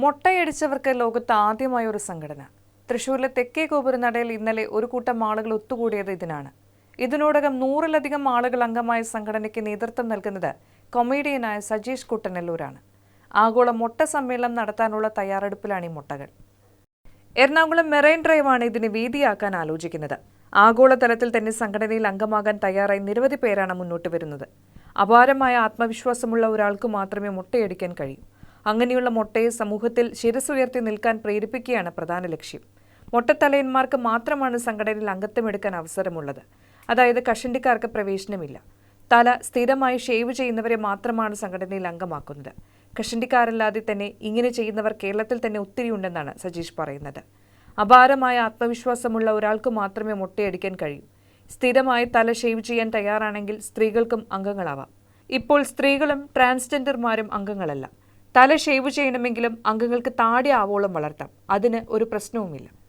മൊട്ടയടിച്ചവർക്ക് ലോകത്ത് ആദ്യമായ ഒരു സംഘടന. തൃശൂരിലെ തെക്കേ ഗോപുരനടയിൽ ഇന്നലെ ഒരു കൂട്ടം ആളുകൾ ഒത്തുകൂടിയത് ഇതിനാണ്. ഇതിനോടകം നൂറിലധികം ആളുകൾ അംഗമായ സംഘടനയ്ക്ക് നേതൃത്വം നൽകുന്നത് കൊമേഡിയനായ സജീഷ് കുട്ടനെല്ലൂരാണ്. ആഗോള മുട്ട സമ്മേളനം നടത്താനുള്ള തയ്യാറെടുപ്പിലാണ് ഈ മുട്ടകൾ. എറണാകുളം മെറൈൻ ഡ്രൈവാണ് ഇതിന് വേദിയാക്കാൻ ആലോചിക്കുന്നത്. ആഗോളതലത്തിൽ തന്നെ സംഘടനയിൽ അംഗമാകാൻ തയ്യാറായി നിരവധി പേരാണ് മുന്നോട്ട് വരുന്നത്. അപാരമായ ആത്മവിശ്വാസമുള്ള ഒരാൾക്ക് മാത്രമേ മുട്ടയടിക്കാൻ കഴിയൂ. അങ്ങനെയുള്ള മുട്ടയെ സമൂഹത്തിൽ ശിരസുയർത്തി നിൽക്കാൻ പ്രേരിപ്പിക്കുകയാണ് പ്രധാന ലക്ഷ്യം. മൊട്ടത്തലയന്മാർക്ക് മാത്രമാണ് സംഘടനയിൽ അംഗത്വമെടുക്കാൻ അവസരമുള്ളത്. അതായത് കഷണ്ടിക്കാർക്ക് പ്രവേശനമില്ല. തല സ്ഥിരമായി ഷേവ് ചെയ്യുന്നവരെ മാത്രമാണ് സംഘടനയിൽ അംഗമാക്കുന്നത്. കഷണ്ടിക്കാരല്ലാതെ തന്നെ ഇങ്ങനെ ചെയ്യുന്നവർ കേരളത്തിൽ തന്നെ ഒത്തിരി ഉണ്ടെന്നാണ് സജീഷ് പറയുന്നത്. അപാരമായ ആത്മവിശ്വാസമുള്ള ഒരാൾക്ക് മാത്രമേ മുട്ടയടിക്കാൻ കഴിയൂ. സ്ഥിരമായി തല ഷേവ് ചെയ്യാൻ തയ്യാറാണെങ്കിൽ സ്ത്രീകൾക്കും അംഗങ്ങളാവാം. ഇപ്പോൾ സ്ത്രീകളും ട്രാൻസ്ജെൻഡർമാരും അംഗങ്ങളല്ല. തല ഷേവ് ചെയ്യണമെങ്കിലും അംഗങ്ങൾക്ക് താടി ആവോളം വളർത്താം. അതിന് ഒരു പ്രശ്നവുമില്ല.